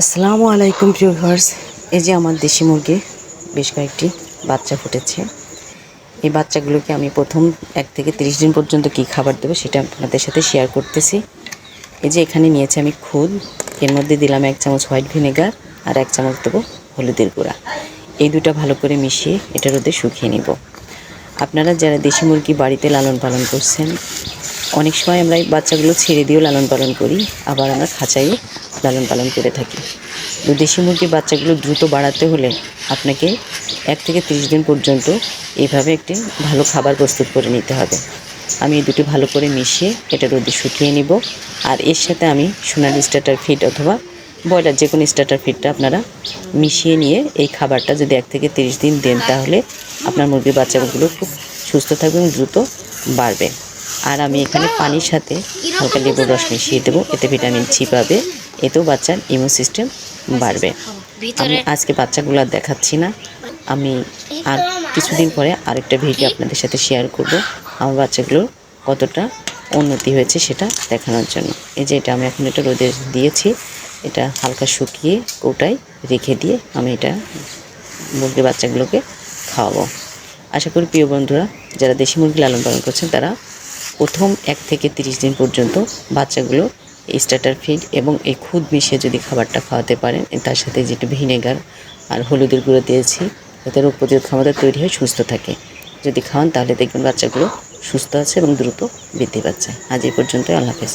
আসসালামু আলাইকুম ভিউয়ার্স। এই যে আমার দেশি মুরগি, বেশ কয়েকটি বাচ্চা ফুটেছে। এই বাচ্চাগুলোকে আমি প্রথম এক থেকে তিরিশ দিন পর্যন্ত কি খাবার দেবো সেটা আপনাদের সাথে শেয়ার করতেছি। এই যে এখানে নিয়েছি আমি খুদ, এর মধ্যে দিলাম এক চামচ হোয়াইট ভিনেগার আর এক চামচ দেবো হলুদের গুঁড়া। এই দুটো ভালো করে মিশিয়ে এটা রোদে শুকিয়ে নিব। আপনারা যারা দেশি মুরগি বাড়িতে লালন পালন করছেন, অনেক সময় আমরা এই বাচ্চাগুলো ছেড়ে দিয়েও লালন পালন করি, আবার আমরা খাঁচাই লালন পালন করে থাকি। দেশি মুরগির বাচ্চাগুলো দ্রুত বাড়াতে হলে আপনাকে এক থেকে তিরিশ দিন পর্যন্ত এইভাবে একটি ভালো খাবার প্রস্তুত করে নিতে হবে। আমি এই দুটি ভালো করে মিশিয়ে এটা রোদে শুকিয়ে নিব। আর এর সাথে আমি সোনালি স্টার্টার ফিড অথবা ব্রয়লার যে কোনো স্টার্টার ফিডটা আপনারা মিশিয়ে নিয়ে এই খাবারটা যদি এক থেকে তিরিশ দিন দেন তাহলে আপনার মুরগির বাচ্চাগুলো খুব সুস্থ থাকবে এবং দ্রুত বাড়বে। আর আমি এখানে পানির সাথে হালকা লেবুর রস মিশিয়ে দেবো। এতে ভিটামিন সি পাবে। এতেও বাচ্চার ইমিউন সিস্টেম বাড়বে। আমি আজকে বাচ্চাগুলো আর দেখাচ্ছি না। আমি আর কিছুদিন পরে আরেকটা ভিডিও আপনাদের সাথে শেয়ার করব। আমার বাচ্চাগুলোর কতটা উন্নতি হয়েছে সেটা দেখানোর জন্য। এই যে এটা আমি এখন এটা রোদে দিয়েছি। এটা হালকা শুকিয়ে কৌটায় রেখে দিয়ে আমি এটা মুরগির বাচ্চাগুলোকে খাওয়াবো। আশা করি প্রিয় বন্ধুরা যারা দেশি মুরগি লালন পালন করছেন তারা প্রথম এক থেকে তিরিশ দিন পর্যন্ত বাচ্চাগুলো স্টার্টার ফিড এবং এই খুদ মিশিয়ে যদি খাবারটা খাওয়াতে পারেন, তার সাথে যেটা ভিনেগার আর হলুদের গুঁড়ো দিয়েছি যাতে রোগ প্রতিরোধ ক্ষমতা তৈরি হয়ে সুস্থ থাকে। যদি খাওয়ান তাহলে দেখবেন বাচ্চাগুলো সুস্থ আছে এবং দ্রুত বৃদ্ধি পাচ্ছে। আজ এই পর্যন্তই, আল্লাহ হাফেজ।